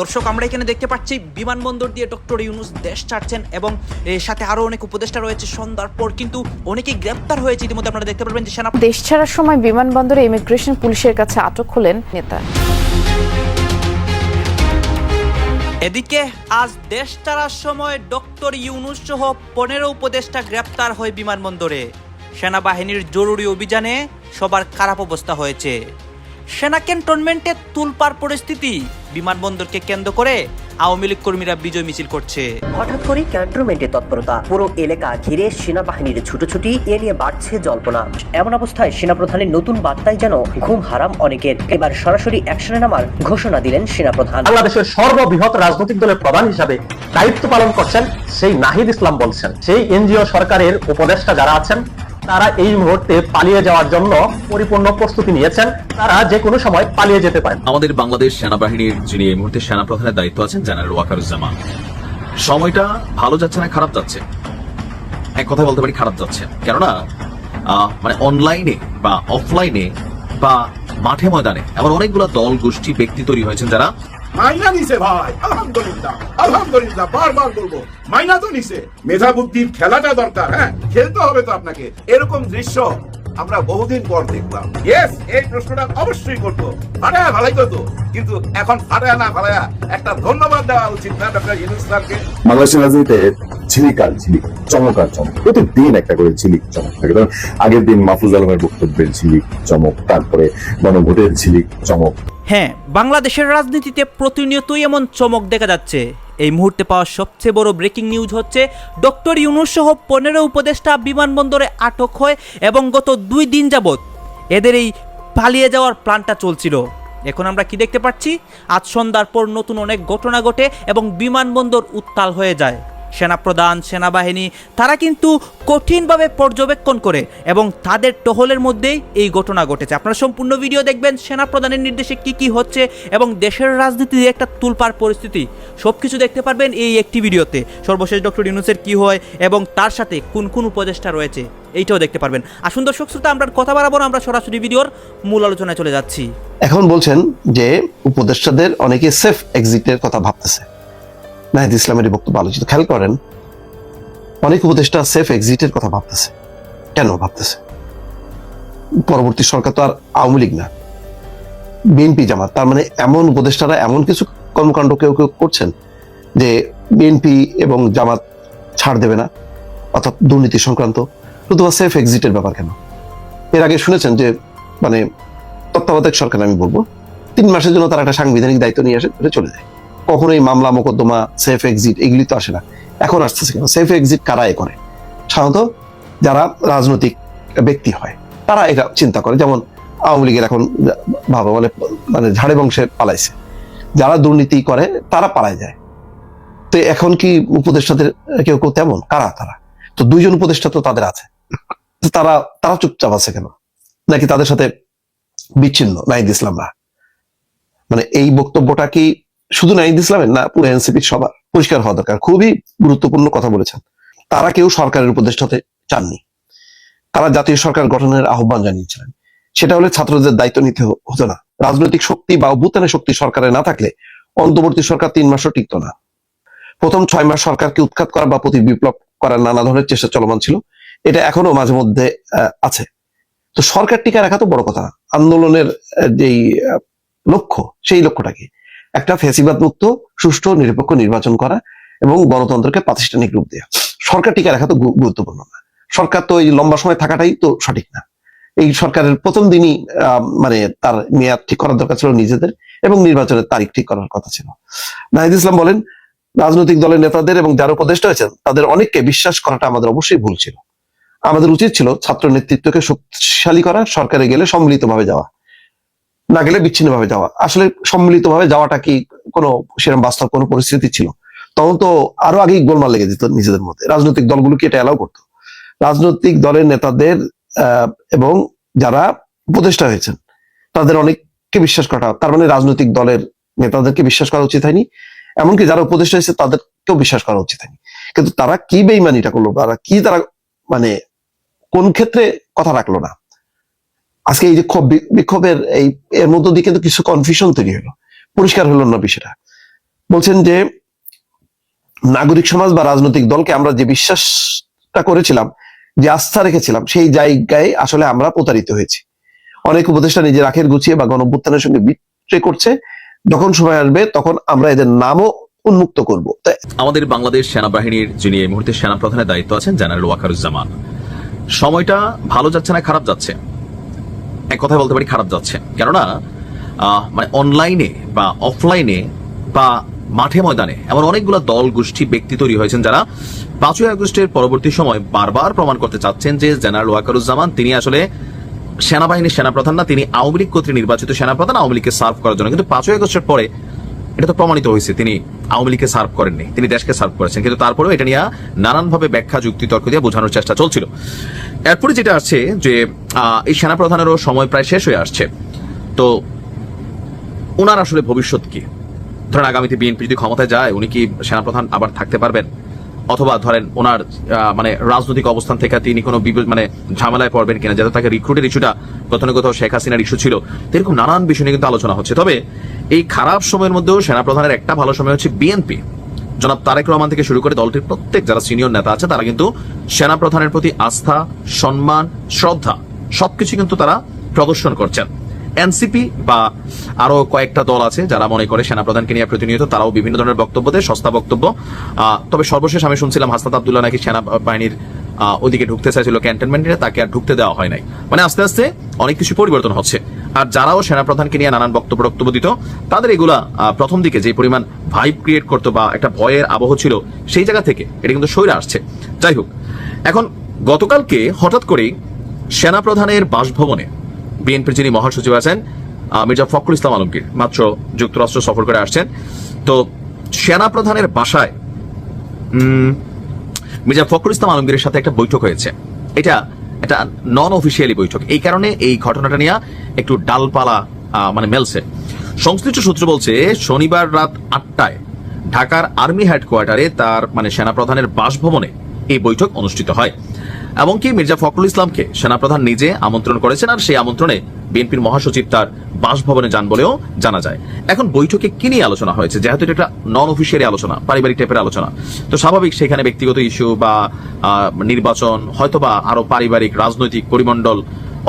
দর্শক আমরা এখানে দেখতে পাচ্ছি বিমানবন্দর দিয়ে ডক্টর ইউনুস দেশ ছাড়ছেন এবং এর সাথে আরও অনেক উপদেষ্টা রয়েছে সন্ধ্যার পর কিন্তু অনেকেই গ্রেপ্তার হয়েছে ইতিমধ্যে আপনারা দেখতে পারবেন যে সেনা দেশ ছাড়ার সময় বিমানবন্দরে ইমিগ্রেশন পুলিশের কাছে আটক হলেন নেতা। এদিকে আজ দেশ ছাড়ার সময় ডক্টর ইউনুস সহ পনেরো উপদেষ্টা গ্রেপ্তার হয় বিমানবন্দরে। সেনাবাহিনীর জরুরি অভিযানে সবার খারাপ অবস্থা হয়েছে। সেনা ক্যান্টনমেন্টে তুলপার পরিস্থিতি। বিমানবন্দরকে কেন্দ্র করে আওয়ামী লীগ কর্মীরা বিজয় মিছিল করছে। হঠাৎ করে ক্যান্টনমেন্টে তৎপরতা। পুরো এলাকা ঘিরে সেনাবাহিনীর ছুটোছুটি এ নিয়ে বাড়ছে জল্পনা। এমন অবস্থায় সেনাপ্রধানের নতুন বার্তায় যেন ঘুম হারাম অনেকের। এবার সরাসরি অ্যাকশনে নামার ঘোষণা দিলেন সেনাপ্রধান। বাংলাদেশের সর্ববৃহৎ রাজনৈতিক দলের প্রধান হিসাবে দায়িত্ব পালন করছেন সেই নাহিদ ইসলাম বলছেন। সেই এনজিও সরকারের উপদেষ্টা যারা আছেন তারা এই মুহূর্তে পালিয়ে যাওয়ার জন্য পরিপূর্ণ প্রস্তুতি নিয়েছেন। তারা যে কোনো সময় পালিয়ে যেতে পারেন। আমাদের বাংলাদেশ সেনাবাহিনীর যিনি এই মুহূর্তে সেনাপ্রধানের দায়িত্ব আছেন, জেনারেল ওয়াকারুজ্জামান। সময়টা ভালো যাচ্ছে না খারাপ যাচ্ছে? এক কথা বলতে পারি, খারাপ যাচ্ছে। কেননা মানে অনলাইনে বা অফলাইনে বা মাঠে ময়দানে এমন অনেকগুলো দল, গোষ্ঠী, ব্যক্তি তৈরি হয়েছেন যারা মাইনা নিছে ভাই, আলহামদুলিল্লাহ আলহামদুলিল্লাহ, বারবার বলব, মাইনা তো নিছে। মেধা বুদ্ধির খেলাটা দরকার হ্যাঁ? খেলতে হবে তো আপনাকে। এরকম দৃশ্য আমরা বহুদিন পর দেখলাম। ইয়েস এই প্রশ্নটা অবশ্যই করতো ফাটায়া ভালাই তো কিন্তু এখন ফাটায়া না ফাটায়া একটা ধন্যবাদ দেওয়া উচিত না, ডক্টর ইউনুস স্যারকে। বাংলাদেশের ঝিলিক আর ঝিলিক চমকার চমক। প্রতিদিন একটা করে ঝিলিক চমক থাকে। কারণ আগের দিন মাহফুজ আলমের বক্তব্যের ঝিলিক চমক, তারপরে গণভোটের ঝিলিক চমক। হ্যাঁ বাংলাদেশের রাজনীতিতে প্রতিনিয়তই এমন চমক দেখা যাচ্ছে। এই মুহূর্তে পাওয়া সবচেয়ে বড় ব্রেকিং নিউজ হচ্ছে, ডক্টর ইউনুস সহ পনেরো উপদেষ্টা বিমানবন্দরে আটক হয় এবং গত দুই দিন যাবৎ এদের এই পালিয়ে যাওয়ার প্ল্যানটা চলছিল। এখন আমরা কি দেখতে পাচ্ছি? আজ সন্ধ্যার পর নতুন অনেক ঘটনা ঘটে এবং বিমানবন্দর উত্তাল হয়ে যায়। সেনাপ্রধান, সেনাবাহিনী, তারা কিন্তু কঠিনভাবে পর্যবেক্ষণ করে এবং তাদের টহলের মধ্যেই এই ঘটনা ঘটেছে। আপনারা সম্পূর্ণ ভিডিও দেখবেন, সেনাপ্রধানের নির্দেশে কি কি হচ্ছে এবং দেশের রাজনীতির একটা তুলপার পরিস্থিতি সব কিছু দেখতে পারবেন এই একটি ভিডিওতে। সর্বশেষ ডক্টর ইউনুসের কি হয় এবং তার সাথে কোন কোন উপদেষ্টা রয়েছে, এইটাও দেখতে পারবেন। আসুন দর্শক শ্রোতা, আমরা কথা বাড়াবো আমরা সরাসরি ভিডিওর মূল আলোচনায় চলে যাচ্ছি। এখন বলছেন যে উপদেষ্টাদের অনেকে সেফ এক্সিটের কথা ভাবতেছে। নাহিদ ইসলামের বক্তব্য আলোচিত। খেয়াল করেন, অনেক উপদেষ্টা সেফ এক্সিটের কথা ভাবতেছে। কেন ভাবতেছে? পরবর্তী সরকার তো আর আওয়ামী লীগ না। বিএনপি জামাত, তার মানে এমন উপদেষ্টারা এমন কিছু কর্মকাণ্ড কেউ কেউ করছেন যে বিএনপি এবং জামাত ছাড় দেবে না, অর্থাৎ দুর্নীতি সংক্রান্ত। শুধু সেফ এক্সিটের ব্যাপার কেন? এর আগে শুনেছেন যে মানে তত্ত্বাবধায়ক সরকার আমি বলব, তিন মাসের জন্য তারা একটা সাংবিধানিক দায়িত্ব নিয়ে আসে চলে যায়। কখনোই মামলা, মোকদ্দমা সেফ এক্সিট এগুলি তো আসে না। এখন আসতেছে কেন? সেফ এক্সিট কারা এ করে? সাধারণত যারা রাজনৈতিক ব্যক্তি হয়, তারা এটা চিন্তা করে। যেমন আওয়ামী লীগের এখন ভাবে বলে মানে ঝাড়ে বংশে পালাইছে। যারা দুর্নীতি করে, তারা পালায় যায়। তো এখন কি উপদেষ্টাদের কেউ কেউ তেমন? কারা তারা? তো দুইজন উপদেষ্টা তো তাদের আছে। তারা তারা চুপচাপ আছে কেন? নাকি তাদের সাথে বিচ্ছিন্ন, নাহিদ ইসলামরা? মানে এই বক্তব্যটা কি শুধু নাহিদ ইসলামের না, পুরো এনসিপির সবার পরিষ্কার হওয়া দরকার। খুবই গুরুত্বপূর্ণ কথা বলেছেন। তারা কেউ সরকারের উপদেষ্টা হতে চাননি। তারা জাতীয় সরকার গঠনের আহ্বান জানিয়েছিলেন। সেটা হলে ছাত্রদের দায়িত্ব নিতে হতো না। রাজনৈতিক শক্তি বা অভ্যুত্থানের শক্তি সরকারে না থাকলে অন্তর্বর্তী সরকার তিন মাসও টিকত না। প্রথম ছয় মাস সরকারকে উৎখাত করা বা প্রতি বিপ্লব করার নানা ধরনের চেষ্টা চলমান ছিল। এটা এখনও মাঝে মধ্যে আছে। তো সরকার টিকা রাখা তো বড় কথা। আন্দোলনের যেই লক্ষ্য, সেই লক্ষ্যটা কি একটা ফেসিবাদ মুক্ত সুষ্ঠু, নিরপেক্ষ নির্বাচন করা এবং গণতন্ত্রকে প্রাতিষ্ঠানিক রূপ দেওয়া সরকার টিকা রাখা তো গুরুত্বপূর্ণ না। সরকার তো এই লম্বা সময় থাকাটাই তো সঠিক না। এই সরকারের প্রথম দিনই মানে তার মেয়াদ ঠিক করার দরকার ছিল নিজেদের এবং নির্বাচনের তারিখ ঠিক করার কথা ছিল। নাহিদ ইসলাম বলেন, রাজনৈতিক দলের নেতাদের এবং যারা উপদেষ্টা হয়েছেন, তাদের অনেককে বিশ্বাস করাটা আমাদের অবশ্যই ভুল ছিল। আমাদের উচিত ছিল ছাত্র নেতৃত্বকে শক্তিশালী করা, সরকারে গেলে সম্মিলিতভাবে যাওয়া। না গেলে বিচ্ছিন্নভাবে যাওয়া। আসলে সম্মিলিতভাবে যাওয়াটা কি কোনো সেরকম বাস্তব কোনো পরিস্থিতি ছিল? তখন তো আরও আগেই গোলমাল লেগে যেত নিজেদের মধ্যে। রাজনৈতিক দলগুলো কি এটা এলাও করতো। রাজনৈতিক দলের নেতাদের এবং যারা উপদেষ্টা হয়েছেন, তাদের অনেককে বিশ্বাস করা, তার মানে রাজনৈতিক দলের নেতাদেরকে বিশ্বাস করা উচিত হয়নি। এমনকি যারা উপদেষ্টা হয়েছে, তাদেরকেও বিশ্বাস করা উচিত হয়নি। কিন্তু তারা কি বেইমানিটা করল, তারা কি তারা মানে কোন ক্ষেত্রে কথা রাখল না? আজকে এই যে ক্ষোভ বিক্ষোভের এই, এর মধ্য দিয়ে কিন্তু কিছু কনফিউশন তৈরি হলো। পরিষ্কার হলো না বিষয়টা। বলছেন যে, নাগরিক সমাজ বা রাজনৈতিক দলকে আমরা যে বিশ্বাসটা করেছিলাম, যে আস্থা রেখেছিলাম, সেই জায়গায় আসলে আমরা প্রতারিত হয়েছি। অনেক উপদেষ্টা নিজের আখের গুছিয়ে বা গণভ্যুত্থানের সঙ্গে বিট্রে করছে। যখন সময় আসবে, তখন আমরা এদের নামও উন্মুক্ত করব। আমাদের বাংলাদেশ সেনাবাহিনীর যিনি এই মুহূর্তে সেনাপ্রধানের দায়িত্ব আছেন, জেনারেল ওয়াকারুজ্জামান। সময়টা ভালো যাচ্ছে না, খারাপ যাচ্ছে? এক কথায় বলতে পারি খারাপ যাচ্ছে। কেননা মানে অনলাইনে বা অফলাইনে বা মাঠে ময়দানে এমন অনেকগুলো দল, গোষ্ঠী, ব্যক্তি তৈরি হয়েছেন যারা পাঁচই আগস্টের পরবর্তী সময় বারবার প্রমাণ করতে চাচ্ছেন যে জেনারেল ওয়াকারুজ্জামান, তিনি আসলে সেনাবাহিনীর সেনাপ্রধান না, তিনি আওয়ামী লীগ কর্তৃক নির্বাচিত সেনাপ্রধান, আওয়ামী লীগকে সার্ভ করার জন্য। কিন্তু পাঁচই আগস্টের পরে এটা তো প্রমাণিত হয়েছে, তিনি আওয়ামী লীগকে সার্ভ করেননি, তিনি দেশকে সার্ভ করেছেন, কিন্তু তারপরেও এটা নিয়ে নানানভাবে ব্যাখ্যা যুক্তি তর্ক দিয়ে বোঝানোর চেষ্টা চলছিল। এরপরে যেটা আসছে যে এই সেনাপ্রধানেরও সময় প্রায় শেষ হয়ে আসছে। তো ওনার আসলে ভবিষ্যৎ কি? ধরেন আগামীতে বিএনপি যদি ক্ষমতায় যায়, উনি কি সেনাপ্রধান আবার থাকতে পারবেন? অথবা ধরেন ওনার মানে রাজনৈতিক অবস্থান থেকে তিনি কোনো মানে ঝামেলায় পড়বেন কিনা যাতে তাকে রিক্রুটের ইস্যুটা কোথাও না কোথাও শেখ হাসিনার ইস্যু ছিল এরকম নানান বিষয় নিয়ে কিন্তু আলোচনা হচ্ছে। তবে এই খারাপ সময়ের মধ্যেও সেনাপ্রধানের একটা ভালো সময় হচ্ছে বিএনপি জনাব তারেক রহমান থেকে শুরু করে দলটির প্রত্যেক যারা সিনিয়র নেতা আছে তারা কিন্তু সেনাপ্রধানের প্রতি আস্থা সম্মান শ্রদ্ধা সবকিছু কিন্তু তারা প্রদর্শন করছেন। এনসিপি বা আরও কয়েকটা দল আছে যারা মনে করে সেনাপ্রধানকে নিয়ে প্রতিনিয়ত তারাও বিভিন্ন ধরনের বক্তব্য দেয় সস্তা বক্তব্য। তবে সর্বশেষ আমি শুনছিলাম হাসনাত আবদুল্লাহ নাকি সেনাবাহিনীর আহ, ওদিকে ঢুকতে চাইছিল ক্যান্টনমেন্টে তাকে আর ঢুকতে দেওয়া হয় নাই। মানে আস্তে আস্তে অনেক কিছু পরিবর্তন হচ্ছে। আর যারাও সেনাপ্রধানকে নিয়ে নানান বক্তব্য বক্তব্য দিত তাদের এগুলা প্রথম দিকে যে পরিমাণ ভাইব ক্রিয়েট করতো বা একটা ভয়ের আবহ ছিল, সেই জায়গা থেকে এটা কিন্তু সইরে আসছে। যাই হোক, এখন গতকালকে হঠাৎ করেই সেনাপ্রধানের বাসভবনে বিএনপির যিনি মহাসচিব আছেন মির্জা ফখরুল ইসলাম আলমগীর, মাত্র যুক্তরাষ্ট্র সফর করে আসছেন। তো সেনাপ্রধানের বাসায় মির্জা ফখরুল ইসলাম আলমগীরের সাথে একটা বৈঠক হয়েছে। এটা একটা নন অফিসিয়ালি বৈঠক। এই কারণে এই ঘটনাটা নিয়ে একটু ডালপালা মানে মেলছে। সংশ্লিষ্ট সূত্র বলছে, শনিবার রাত আটটায় ঢাকার আর্মি হেডকোয়ার্টারে তার মানে সেনাপ্রধানের বাসভবনে এই বৈঠক অনুষ্ঠিত হয়। এমনকি মির্জা ফখরুল ইসলামকে সেনাপ্রধান নিজে আমন্ত্রণ করেছেন আর সেই আমন্ত্রণে বিএনপির মহাসচিব তার বাসভবনে যান বলেও জানা যায়। এখন বৈঠকে কি নিয়ে আলোচনা হয়েছে? যেহেতু এটা একটা নন অফিসিয়ালি আলোচনা, পারিবারিক টাইপের আলোচনা। তো স্বাভাবিক সেখানে ব্যক্তিগত ইস্যু বা নির্বাচন, হয়তোবা আরও পারিবারিক, রাজনৈতিক, পরিমণ্ডল,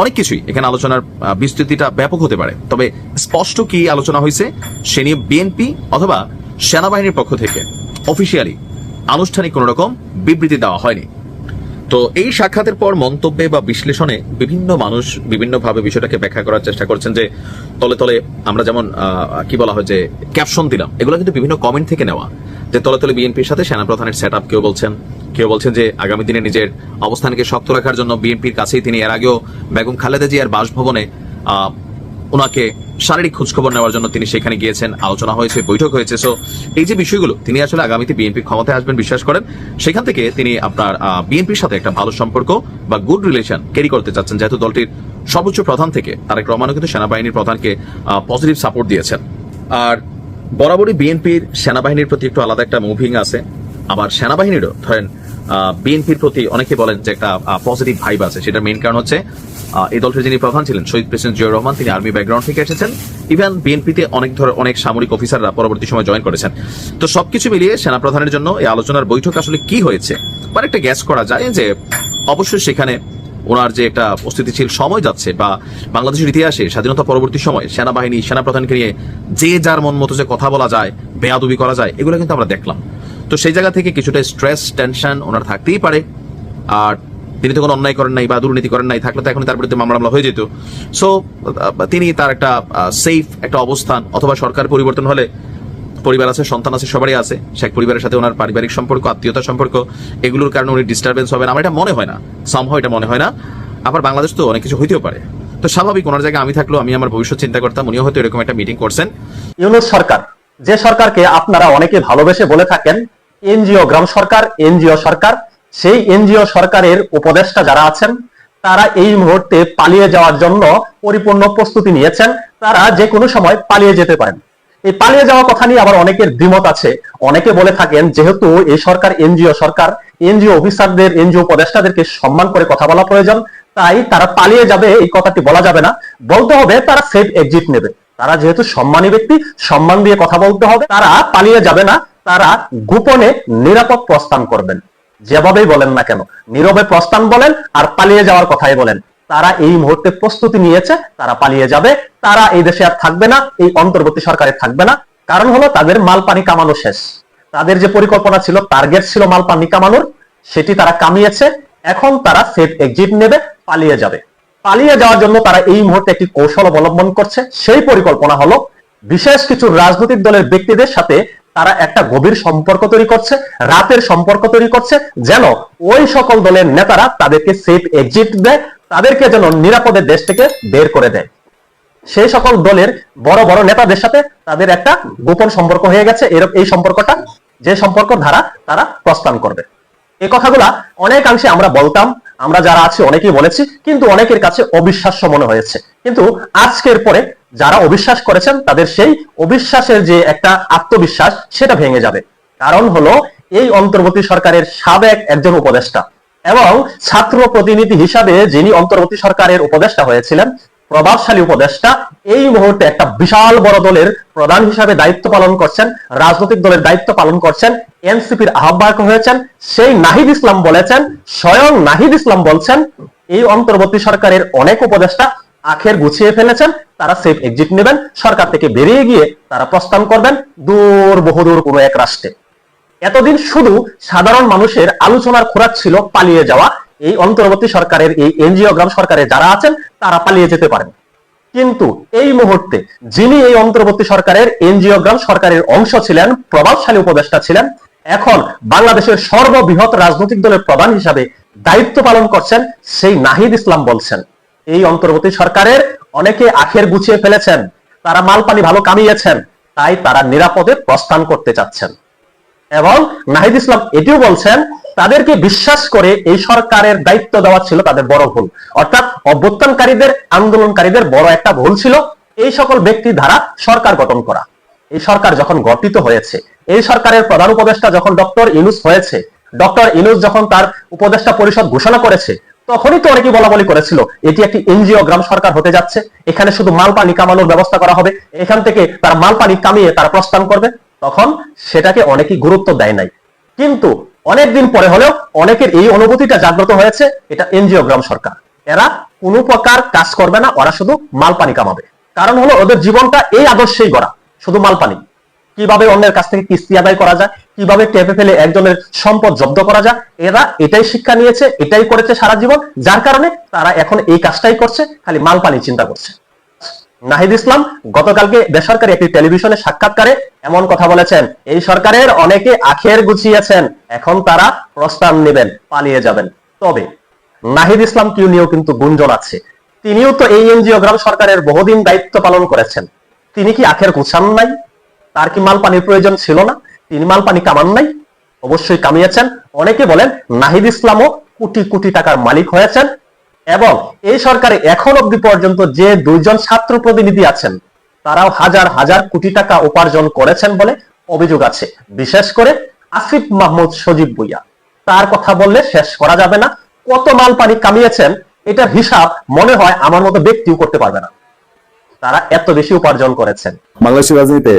অনেক কিছুই এখানে আলোচনার বিস্তৃতিটা ব্যাপক হতে পারে। তবে স্পষ্ট কি আলোচনা হয়েছে সে নিয়ে বিএনপি অথবা সেনাবাহিনীর পক্ষ থেকে অফিসিয়ালি আনুষ্ঠানিক কোন রকম বিবৃতি দেওয়া হয়নি। তো এই সাক্ষাতের পর মন্তব্যে বা বিশ্লেষণে বিভিন্ন মানুষ বিভিন্নভাবে বিষয়টাকে ব্যাখ্যা করার চেষ্টা করছেন যে তলে তলে আমরা যেমন কি বলা হয় যে ক্যাপশন দিলাম, এগুলো কিন্তু বিভিন্ন কমেন্ট থেকে নেওয়া। যে তলে তলে বিএনপির সাথে সেনাপ্রধানের সেট আপ কেউ বলছেন কেউ বলছেন যে আগামী দিনে নিজের অবস্থানকে শক্ত রাখার জন্য বিএনপির কাছেই তিনি এর আগেও বেগম খালেদা জিয়ার বাসভবনে ওনাকে শারীরিক খোঁজখবর নেওয়ার জন্য তিনি সেখানে গিয়েছেন, আলোচনা হয়েছে, বৈঠক হয়েছে। সো এই যে বিষয়গুলো, তিনি আসলে আগামীতে বিএনপি ক্ষমতায় আসবেন, বিশ্বাস করেন। সেখান থেকে তিনি আপনার বিএনপির সাথে একটা ভালো সম্পর্ক বা গুড রিলেশন ক্যারি করতে চাচ্ছেন, যেহেতু দলটির সর্বোচ্চ প্রধান থেকে তারেক রহমানও কিন্তু সেনাবাহিনীর প্রধানকে পজিটিভ সাপোর্ট দিয়েছেন। আর বরাবরই বিএনপির সেনাবাহিনীর প্রতি একটু আলাদা একটা মুভিং আছে। আবার সেনাবাহিনীরও, ধরেন বিএনপির প্রতি অনেকে বলেন যে একটা পজিটিভ ভাইব আছে। সেটার মেইন কারণ হচ্ছে এই দলটির যিনি প্রধান ছিলেন, শহীদ প্রেসিডেন্ট জিয়াউর রহমান, তিনি আর্মি ব্যাকগ্রাউন্ড থেকে এসেছেন। ইভেন বিএনপিতে অনেক ধর, অনেক সামরিক অফিসাররা পরবর্তী সময় জয়েন করেছেন। তো সবকিছু মিলিয়ে সেনা প্রধানের জন্য এই আলোচনার বৈঠক আসলে কি হয়েছে? বা একটা গ্যাস করা যায় যে, অবশ্যই সেখানে ওনার যে একটা অস্তিত্বশীল সময় যাচ্ছে বা বাংলাদেশের ইতিহাসে স্বাধীনতা পরবর্তী সময় সেনাবাহিনী, সেনাপ্রধানকে নিয়ে যে যার মন মতো যে কথা বলা যায়, বেয়াদবি করা যায়, এগুলো কিন্তু আমরা দেখলাম। তো সেই জায়গা থেকে কিছুটা স্ট্রেস টেনশন ওনার থাকতেই পারে। আর তিনি তো কোনো অন্যায় করেন নাই বা দুর্নীতি করেন নাই, থাকলে তো এখন তার বিরুদ্ধে মামলা হয়ে যেত। সো তিনি তার একটা সেফ একটা অবস্থান অথবা সরকার পরিবর্তন হলে পরিবার আছে, সন্তান আছে, সবারই আছে। শেখ পরিবারের সাথে ওনার পারিবারিক সম্পর্ক আত্মীয়তা সম্পর্ক, এগুলোর কারণে উনি ডিস্টারবেন্স হবে না আমার এটা মনে হয় না। সামহ এটা মনে হয় না। আবার বাংলাদেশ তো অনেক কিছু হইতেও পারে। তো স্বাভাবিক ওনার জায়গায় আমি থাকলেও আমি আমার ভবিষ্যৎ চিন্তা করতাম, উনিও হয়তো এরকম একটা মিটিং করছেন। ইউনুস সরকার, যে সরকারকে আপনারা অনেকে ভালোবেসে বলে থাকেন এনজিও, গ্রাম সরকার, এনজিও সরকার, সেই এনজিও সরকারের উপদেষ্টা যারা আছেন, তারা এই মুহূর্তে পালিয়ে যাওয়ার জন্য পরিপূর্ণ প্রস্তুতি নিয়েছেন। তারা যে কোনো সময় পালিয়ে যেতে পারেন। এই পালিয়ে যাওয়া কথা নিয়ে আবার অনেকের দ্বিমত আছে। অনেকে বলে থাকেন, যেহেতু এই সরকার এনজিও সরকার, এনজিও অফিসারদের, এনজিও উপদেষ্টাদেরকে সম্মান করে কথা বলা প্রয়োজন, তাই তারা পালিয়ে যাবে, এই কথাটি বলা যাবে না। বলতে হবে, তারা সেফ এক্সিট নেবে। তারা যেহেতু সম্মানী ব্যক্তি, সম্মান দিয়ে কথা বলতে হবে, তারা পালিয়ে যাবে না। তারা গোপনে নিরাপদ প্রস্থান করবেন। যেভাবেই বলেন না কেন, নীরবে প্রস্থান বলেন আর পালিয়ে যাওয়ার কথাই বলেন। তারা এই মুহূর্তে প্রস্তুতি নিয়েছে, তারা পালিয়ে যাবে। তারা এই দেশে আর থাকবে না, এই অন্তর্বর্তী সরকারে থাকবে না। কারণ হলো তাদের মাল পানি কামানো শেষ। তাদের যে পরিকল্পনা ছিল টার্গেট ছিল মাল পানি কামানোর, সেটি তারা কামিয়েছে। এখন তারা সেফ এক্সিট নেবে, পালিয়ে যাবে। পালিয়ে যাওয়ার জন্য তারা এই মুহূর্তে একটি কৌশল অবলম্বন করছে। সেই পরিকল্পনা হলো বিশেষ কিছু রাজনৈতিক দলের ব্যক্তিদের সাথে তারা একটা গভীর সম্পর্ক তৈরি করছে, রাতের সম্পর্ক তৈরি করছে, যেন ওই সকল দলের নেতারা তাদেরকে সেফ এক্সিট দেয়, তাদেরকে যেন নিরাপদে দেশ থেকে বের করে দেয়। সেই সকল দলের বড় বড় নেতাদের সাথে তাদের একটা গোপন সম্পর্ক হয়ে গেছে এরকম এই সম্পর্কটা, যে সম্পর্ক ধারা তারা প্রস্থান করবে। এই কথাগুলা অনেকাংশে আমরা বলতাম, আমরা যারা আছি অনেকেই বলেছি, কিন্তু অনেকের কাছে অবিশ্বাস্য মনে হয়েছে। কিন্তু আজকের পরে যারা অবিশ্বাস করেছেন, তাদের সেই অবিশ্বাসের যে একটা আত্মবিশ্বাস, সেটা ভেঙে যাবে। কারণ হলো, এই অন্তর্বর্তী সরকারের সাবেক একজন উপদেষ্টা এবং ছাত্র প্রতিনিধি হিসাবে যিনি অন্তর্বর্তী সরকারের উপদেষ্টা হয়েছিলেন, প্রভাবশালী উপদেষ্টা, এই মুহূর্তে একটা বিশাল বড় দলের প্রধান হিসাবে দায়িত্ব পালন করছেন, রাজনৈতিক দলের দায়িত্ব পালন করছেন, এনসিপির আহ্বায়ক হয়েছেন, সেই নাহিদ ইসলাম বলেছেন, স্বয়ং নাহিদ ইসলাম বলছেন, এই অন্তর্বর্তী সরকারের অনেক উপদেষ্টা আখের গুছিয়ে ফেলেছেন, তারা সেফ এক্সিট নেবেন, সরকার থেকে বেরিয়ে গিয়ে তারা প্রস্থান করবেন দূর, বহুদূর কোনো এক রাষ্ট্রে। এতদিন শুধু সাধারণ মানুষের আলোচনার খোরাক ছিল পালিয়ে যাওয়া। এই অন্তর্বর্তী সরকারের, এই এনজিও গ্রাম সরকারে যারা আছেন, তারা পালিয়ে যেতে পারেন। কিন্তু এই মুহূর্তে যিনি এই অন্তর্বর্তী সরকারের, এনজিও গ্রাম সরকারের অংশ ছিলেন, প্রভাবশালী উপদেষ্টা ছিলেন, এখন বাংলাদেশের সর্ববৃহৎ রাজনৈতিক দলের প্রধান হিসাবে দায়িত্ব পালন করছেন সেই নাহিদ ইসলাম বলছেন। এই অন্তর্বর্তী সরকারের অনেকে আখের গুছিয়ে ফেলেছেন, তারা মাল পানি ভালো কামিয়েছেন, তাই তারা নিরাপদে প্রস্থান করতে চাচ্ছেন। এবং নাহিদ ইসলাম এটিও বলছেন, তাদেরকে বিশ্বাস করে এই সরকারের দায়িত্ব দেওয়া ছিল তাদের বড় ভুল। অর্থাৎ অভ্যুত্থানকারীদের, আন্দোলনকারীদের বড় একটা ভুল ছিল এই সকল ব্যক্তি দ্বারা সরকার গঠন করা। এই সরকার যখন গঠিত হয়েছে, এই সরকারের প্রধান উপদেষ্টা যখন ডক্টর ইনুস হয়েছে, ডক্টর ইনুস যখন তার উপদেষ্টা পরিষদ ঘোষণা করেছে তখনই তো অনেকে বলা বলি করেছিল, এটি একটি এনজিও গ্রাম সরকার হতে যাচ্ছে, এখানে শুধু মাল পানি কামানোর ব্যবস্থা করা হবে, এখান থেকে তার মাল পানি কামিয়ে তারা প্রস্থান করবে, তখন সেটাকে অনেকেই গুরুত্ব দেয় নাই। কিন্তু অনেকদিন পরে হলেও অনেকের এই অনুভূতিটা জাগ্রত হয়েছে, এটা এনজিও গ্রাম সরকার। এরা কোনো প্রকার কাজ করবে না, ওরা শুধু মাল পানি কামাবে। কারণ হলো ওদের জীবনটা এই আদর্শেই গড়া, শুধু মাল পানি কীভাবে অন্যের কাছ থেকে কিস্তি আদায় করা যায়, কীভাবে টেপে ফেলে একজনের সম্পদ জব্দ করা যায়, এরা এটাই শিক্ষা নিয়েছে, এটাই করেছে সারা জীবন, যার কারণে তারা এখন এই কাজটাই করছে, খালি মাল পানি চিন্তা করছে। নাহিদ ইসলাম গতকালকে বেসরকারি একটি টেলিভিশনে সাক্ষাৎকারে এমন কথা বলেছেন, এই সরকারের অনেকে আখের গুছিয়েছেন, এখন তারা প্রস্তাব নেবেন, পালিয়ে যাবেন। তবে নাহিদ ইসলাম কিউ নিয়েও কিন্তু গুঞ্জন আছে। তিনিও তো এই এনজিও গ্রাম সরকারের বহুদিন দায়িত্ব পালন করেছেন। তিনি কি আখের গুছান নাই? তার কি মাল পানির প্রয়োজন ছিল না? তিনি মাল পানি কামান নাই, অবশ্যই কামিয়েছেন। অনেকে বলেন নাহিদ ইসলামও কোটি কোটি টাকার মালিক হয়েছেন এবং এই সরকারে এখন অবধি পর্যন্ত যে দুইজন ছাত্র প্রতিনিধি আছেন, তারাও হাজার হাজার কোটি টাকা উপার্জন করেছেন বলে অভিযোগ আছে। বিশেষ করে আসিফ মাহমুদ সজীব ভুইয়া। তার কথা বললে শেষ করা যাবে না। কত মাল পানি কামিয়েছেন, এটার হিসাব মনে হয় আমার মতো ব্যক্তিও করতে পারবে না। তারা এত বেশি উপার্জন করেছেন। বাংলাদেশের রাজনীতিতে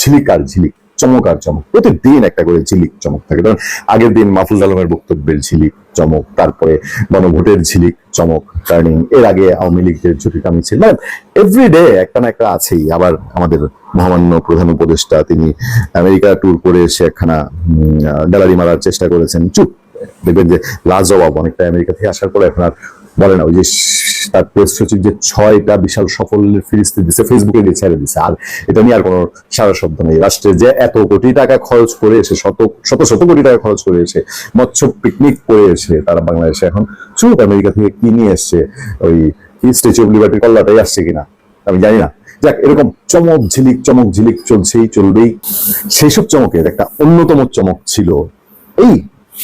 ঝিলিক আর ঝিলিক, চমক আর চমক। প্রতিদিন একটা করে ঝিলিক চমক থাকে। কারণ আগের দিন মাহফুজ আলমের বক্তব্যের ঝিলিক চমক, তারপরে গণভোটের ঝিলিক চমক টার্নিং এর আগে আওয়ামী লীগের ঝুঁকি কামিয়েছিল মানে এভরিডে একটা না একটা আছেই। আবার আমাদের মহামান্য প্রধান উপদেষ্টা, তিনি আমেরিকা ট্যুর করে এসে একখানা গ্যালারি মারার চেষ্টা করেছেন। চুপ। দেখবেন যে লাজবাব, অনেকটা আমেরিকা থেকে আসার পরে এখন আর বলে না, ওই যে তার প্রেস সচিব যে ছয়টা বিশাল সফলের ফিরিস্তি দিছে ফেসবুকে দিয়ে ছেড়ে দিছে। আর এটা নিয়ে আর কোনো সারা শব্দ নেই। রাষ্ট্রে যে এত কোটি টাকা খরচ করে এসে, শত শত শত কোটি টাকা খরচ করে এসে, মৎস্য পিকনিক করে এসে তারা বাংলাদেশে এখন চুপ। আমেরিকা থেকে কি নিয়ে এসছে? ওই স্ট্যাচু অফ লিবার্টির কল্লাটাই আসছে কিনা? আমি জানি না। যাক, এরকম চমক ঝিলিক চমক ঝিলিক চলছেই, চলবেই। সেই সব চমকের একটা অন্যতম চমক ছিল এই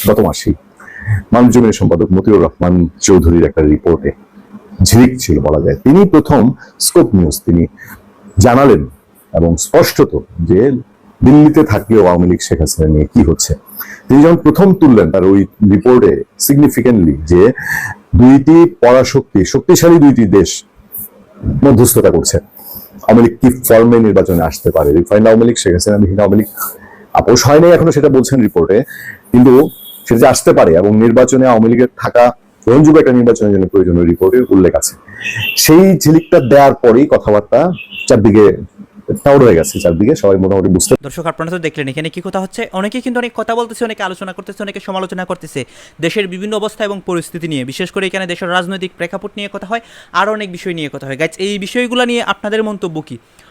গত মাসেই। মানজুমের সম্পাদক মতিউর রহমান চৌধুরীর একটা রিপোর্টে ঝিলিক ছিল বলা যায়। তিনি প্রথম স্কোপ নিউজ তিনি জানালেন এবং স্পষ্টত যে দিল্লিতে থাকলেও আওয়ামী লীগ শেখ হাসিনা নিয়ে কি হচ্ছে। তিনি যখন প্রথম তুললেন তার ওই রিপোর্টে সিগনিফিকেন্টলি যে দুইটি পরাশক্তি, শক্তিশালী দুইটি দেশ মধ্যস্থতা করছে। আওয়ামী লীগ কি ফর্মে নির্বাচনে আসতে পারে? রিফাইন্ড আওয়ামী লীগ, শেখ হাসিনা, বিহীন আওয়ামী লীগ আপোষ হয়নি এখনও সেটা বলছেন রিপোর্টে। কিন্তু সেটা যে আসতে পারে এবং নির্বাচনে আওয়ামী লীগের থাকা গ্রহণযোগ্য একটা নির্বাচনের জন্য প্রয়োজনীয় রিপোর্টের উল্লেখ আছে। সেই ঝিলিকটা দেওয়ার পরেই কথাবার্তা চারদিকে গেছে দেখলেন এখানে কি কথা হচ্ছে। কিন্তু অনেক কথা বলতেছে, অনেকে আলোচনা করতেছে, অনেকে সমালোচনা করতেছে। দেশের বিভিন্ন অবস্থা এবং পরিস্থিতি নিয়ে, বিশেষ করে এখানে দেশের রাজনৈতিক প্রেক্ষাপট নিয়ে কথা হয়, আর অনেক বিষয় নিয়ে কথা হয়। গাইজ এই বিষয়গুলো নিয়ে আপনাদের মন্তব্য কি?